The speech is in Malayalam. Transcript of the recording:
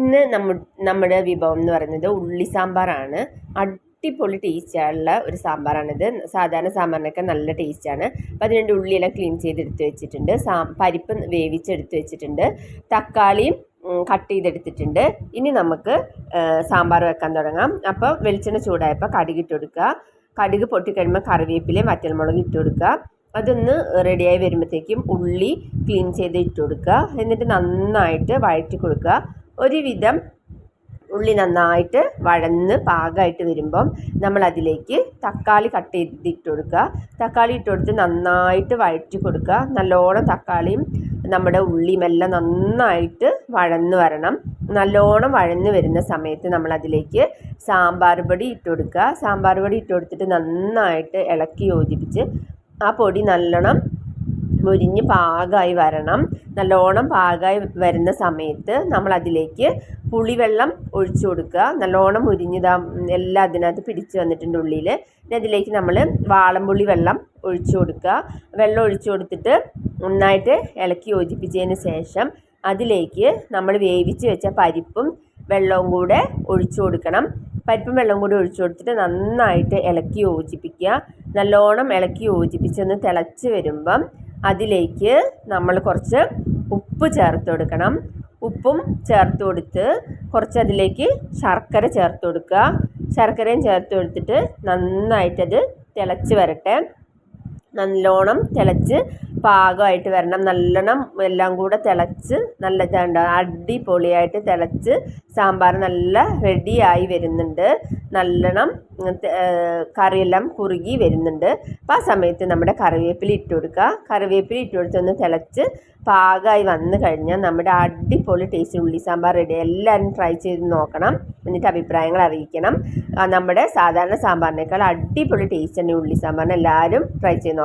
ഇന്ന് നമ്മ നമ്മുടെ വിഭവം എന്ന് പറയുന്നത് ഉള്ളി സാമ്പാറാണ്. അടിപൊളി ടേസ്റ്റുള്ള ഒരു സാമ്പാറാണിത് സാധാരണ സാമ്പാറിനൊക്കെ നല്ല ടേസ്റ്റാണ് അപ്പോൾ അതിനുണ്ട് ഉള്ളിയെല്ലാം ക്ലീൻ ചെയ്തെടുത്ത് വെച്ചിട്ടുണ്ട്. സാ പരിപ്പ് വേവിച്ചെടുത്ത് വെച്ചിട്ടുണ്ട്. തക്കാളിയും കട്ട് ചെയ്തെടുത്തിട്ടുണ്ട്. ഇനി നമുക്ക് സാമ്പാർ വെക്കാൻ തുടങ്ങാം. അപ്പോൾ വെളിച്ചെണ്ണ ചൂടായപ്പോൾ കടുക് ഇട്ട് കൊടുക്കുക. കടുക് പൊട്ടിക്കഴിയുമ്പോൾ കറിവേപ്പിലയും വറ്റൽമുളക് ഇട്ട് കൊടുക്കുക. അതൊന്ന് റെഡിയായി വരുമ്പോഴത്തേക്കും ഉള്ളി ക്ലീൻ ചെയ്ത് ഇട്ട് കൊടുക്കുക. എന്നിട്ട് നന്നായിട്ട് വഴറ്റി കൊടുക്കുക. ഒരുവിധം ഉള്ളി നന്നായിട്ട് വഴന്ന് പാകമായിട്ട് വരുമ്പം നമ്മൾ അതിലേക്ക് തക്കാളി കട്ട് ചെയ്തിട്ട് കൊടുക്കുക. തക്കാളി ഇട്ട് കൊടുത്ത് നന്നായിട്ട് വഴറ്റി കൊടുക്കുക. നല്ലോണം തക്കാളിയും നമ്മുടെ ഉള്ളിയുമെല്ലാം നന്നായിട്ട് വഴന്ന് വരണം. നല്ലോണം വഴന്ന് വരുന്ന സമയത്ത് നമ്മൾ അതിലേക്ക് സാമ്പാർ പൊടി ഇട്ട് കൊടുക്കുക. സാമ്പാർ പൊടി ഇട്ട് കൊടുത്തിട്ട് നന്നായിട്ട് ഇളക്കി യോജിപ്പിച്ച് ആ പൊടി നല്ലോണം മുരിഞ്ഞ് പാകമായി വരണം. നല്ലോണം പാകമായി വരുന്ന സമയത്ത് നമ്മൾ അതിലേക്ക് പുളിവെള്ളം ഒഴിച്ചു കൊടുക്കുക. നല്ലോണം മുരിഞ്ഞിതാ എല്ലാം അതിനകത്ത് പിടിച്ചു വന്നിട്ടുണ്ട് ഉള്ളിൽ പിന്നെ അതിലേക്ക് നമ്മൾ വാളംപുളി വെള്ളം ഒഴിച്ചു കൊടുക്കുക. വെള്ളം ഒഴിച്ചു കൊടുത്തിട്ട് നന്നായിട്ട് ഇളക്കി യോജിപ്പിച്ചതിന് ശേഷം അതിലേക്ക് നമ്മൾ വേവിച്ച് വെച്ച പരിപ്പും വെള്ളവും കൂടെ ഒഴിച്ചു കൊടുക്കണം. പരിപ്പും വെള്ളം കൂടി ഒഴിച്ചു കൊടുത്തിട്ട് നന്നായിട്ട് ഇളക്കി യോജിപ്പിക്കുക. നല്ലോണം ഇളക്കി യോജിപ്പിച്ചൊന്ന് തിളച്ച് വരുമ്പം അതിലേക്ക് നമ്മൾ കുറച്ച് ഉപ്പ് ചേർത്ത് കൊടുക്കണം. ഉപ്പും ചേർത്ത് കൊടുത്ത് കുറച്ച് അതിലേക്ക് ശർക്കര ചേർത്ത് കൊടുക്കുക. ശർക്കരയും ചേർത്ത് കൊടുത്തിട്ട് നന്നായിട്ടത് തിളച്ച് വരട്ടെ. നല്ലോണം തിളച്ച് പാകമായിട്ട് വരണം. നല്ലോണം എല്ലാം കൂടെ തിളച്ച് നല്ല അടിപൊളിയായിട്ട് തിളച്ച് സാമ്പാർ നല്ല റെഡിയായി വരുന്നുണ്ട്. നല്ലോണം കറിയെല്ലാം കുറുകി വരുന്നുണ്ട്. അപ്പോൾ ആ സമയത്ത് നമ്മുടെ കറിവേപ്പില ഇട്ട് കൊടുക്കുക. കറിവേപ്പില ഇട്ട് കൊടുത്തൊന്ന് തിളച്ച് പാകമായി വന്നു കഴിഞ്ഞാൽ നമ്മുടെ അടിപൊളി ടേസ്റ്റ് ഉള്ളി സാമ്പാർ റെഡി എല്ലാവരും ട്രൈ ചെയ്ത് നോക്കണം. എന്നിട്ട് അഭിപ്രായങ്ങൾ അറിയിക്കണം. നമ്മുടെ സാധാരണ സാമ്പാറിനേക്കാൾ അടിപൊളി ടേസ്റ്റ് തന്നെ ഉള്ളി സാമ്പാറിന് എല്ലാവരും ട്രൈ ചെയ്ത് നോക്കണം.